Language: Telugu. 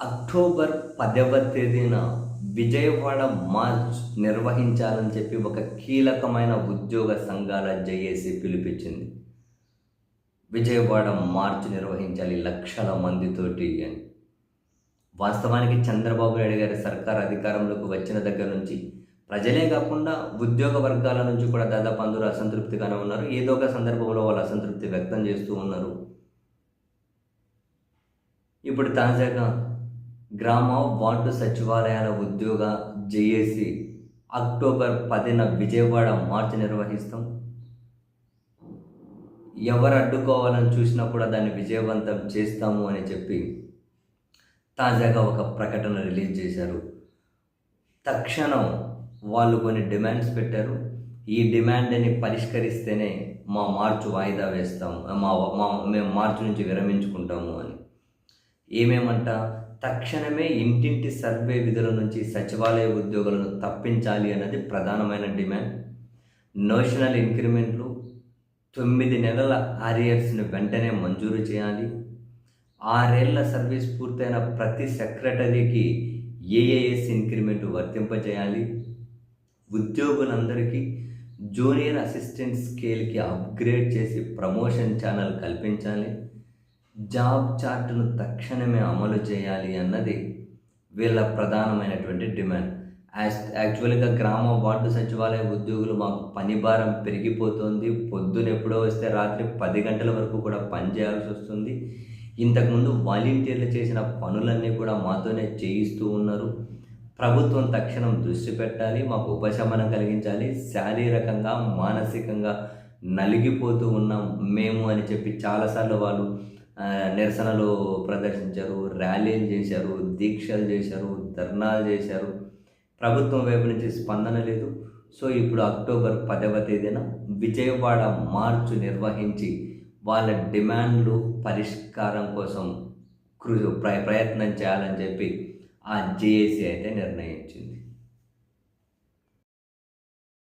అక్టోబర్ పదవ తేదీన విజయవాడ మార్చ్ నిర్వహించాలని చెప్పి ఒక కీలకమైన ఉద్యోగ సంఘాల జేఏసీ పిలిపించింది. విజయవాడ మార్చ్ నిర్వహించాలి లక్షల మందితోటి అని. వాస్తవానికి చంద్రబాబు నాయుడు గారి సర్కార్ అధికారంలోకి వచ్చిన దగ్గర నుంచి ప్రజలే కాకుండా ఉద్యోగ వర్గాల నుంచి కూడా దాదాపు అందరూ అసంతృప్తిగానే ఉన్నారు. ఏదో ఒక సందర్భంలో వాళ్ళు అసంతృప్తి వ్యక్తం చేస్తూ ఉన్నారు. ఇప్పుడు తాజాగా గ్రామ వార్డు సచివాలయాల ఉద్యోగ జేఏసి అక్టోబర్ పదిన విజయవాడ మార్చి నిర్వహిస్తాం. ఎవరు అడ్డుకోవాలని చూసినా కూడా దాన్ని విజయవంతం చేస్తాము అని చెప్పి తాజాగా ఒక ప్రకటన రిలీజ్ చేశారు. తక్షణం వాళ్ళు కొన్ని డిమాండ్స్ పెట్టారు. ఈ డిమాండ్ని పరిష్కరిస్తేనే మా మార్చు వాయిదా వేస్తాము మా మా మేము మార్చి నుంచి విరమించుకుంటాము అని. ఏమేమంట? తక్షణమే ఇంటింటి సర్వే విధుల నుంచి సచివాలయ ఉద్యోగులను తప్పించాలి అన్నది ప్రధానమైన డిమాండ్. నోషనల్ ఇంక్రిమెంట్లు తొమ్మిది నెలల ఆరియర్స్ని వెంటనే మంజూరు చేయాలి. ఆరేళ్ళ సర్వీస్ పూర్తయిన ప్రతి సెక్రటరీకి ఏఏఎస్ ఇంక్రిమెంట్ వర్తింపజేయాలి. ఉద్యోగులందరికీ జూనియర్ అసిస్టెంట్ స్కేల్కి అప్గ్రేడ్ చేసి ప్రమోషన్ ఛానల్ కల్పించాలి. జాబ్ చార్టును తక్షణమే అమలు చేయాలి అన్నది వీళ్ళ ప్రధానమైనటువంటి డిమాండ్. యాస్ యాక్చువల్గా గ్రామ వార్డు సచివాలయ ఉద్యోగులు మాకు పని భారం పెరిగిపోతుంది. పొద్దున ఎప్పుడో వస్తే రాత్రి పది గంటల వరకు కూడా పని చేయాల్సి వస్తుంది. ఇంతకుముందు వాలంటీర్లు చేసిన పనులన్నీ కూడా మాతోనే చేయిస్తూ ఉన్నారు. ప్రభుత్వం తక్షణం దృష్టి పెట్టాలి మాకు ఉపశమనం కలిగించాలి. శారీరకంగా మానసికంగా నలిగిపోతూ ఉన్నాం మేము అని చెప్పి చాలాసార్లు వాళ్ళు నిరసనలు ప్రదర్శించారు ర్యాలీలు చేశారు దీక్షలు చేశారు ధర్నాలు చేశారు. ప్రభుత్వం వైపు నుంచి స్పందన లేదు. సో ఇప్పుడు అక్టోబర్ పదవ తేదీన విజయవాడ మార్చు నిర్వహించి వాళ్ళ డిమాండ్లు పరిష్కారం కోసం కృ ప్ర ప్రయత్నం చేయాలని చెప్పి ఆ జేఏసీ అయితే నిర్ణయించింది.